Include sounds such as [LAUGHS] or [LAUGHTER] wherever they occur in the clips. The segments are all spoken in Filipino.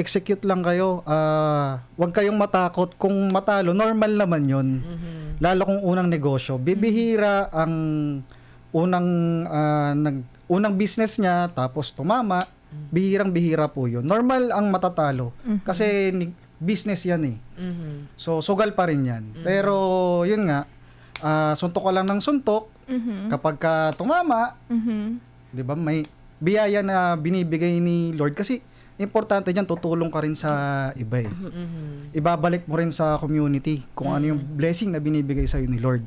execute lang kayo. Ah, huwag kayong matakot kung matalo. Normal naman 'yon. Mhm. Lalo kung unang negosyo. Bibihira ang unang ah, nag unang business niya tapos tumama. Bihirang bihira po 'yun. Normal ang matatalo kasi ni- business 'yan eh. Mhm. So sugal pa rin 'yan. Pero 'yun nga ah, suntok ka lang ng suntok Mhm. kapag ka tumama, Mhm. 'di ba? May biyaya na binibigay ni Lord kasi importante diyan tutulong ka rin sa iba eh. Mhm. Ibabalik mo rin sa community kung ano yung blessing na binibigay sa ni Lord.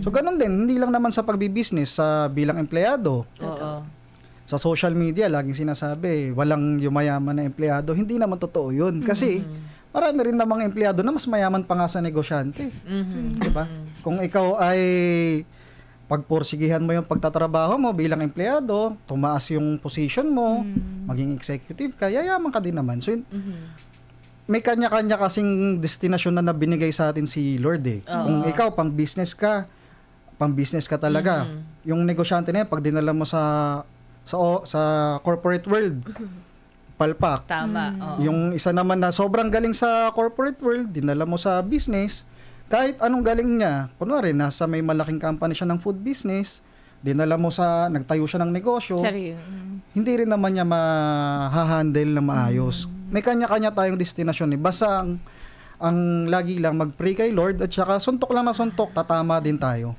So ganun din, hindi lang naman sa pagbi-business sa bilang empleyado. Oo. Sa social media laging sinasabi, walang yumayaman na empleyado. Hindi naman totoo 'yun kasi marami rin namang empleyado na mas mayaman pa nga sa negosyante. Mhm. 'di ba? Kung ikaw ay pagporsigihan mo yung pagtatrabaho mo bilang empleyado, tumaas yung position mo, maging executive ka, yayaman ka din naman. So, yun- Mhm. may kanya-kanya kasing destinasyon na nabinigay sa atin si Lord eh. Oo. Kung ikaw, pang business ka, pang business ka talaga. Mhm. Yung negosyante na yan, pag dinala mo sa sa o- sa corporate world, [LAUGHS] palpak. Tama. Oo. Yung isa naman na sobrang galing sa corporate world, dinala mo sa business, kahit anong galing niya, kunwari, nasa may malaking company siya ng food business, dinala mo sa, nagtayo siya ng negosyo, Sorry. Mm. hindi rin naman niya ma-handle na maayos. May kanya-kanya tayong destinasyon eh. Basta ang, ang lagi lang mag-pray kay Lord at saka suntok lang na suntok, tatama din tayo.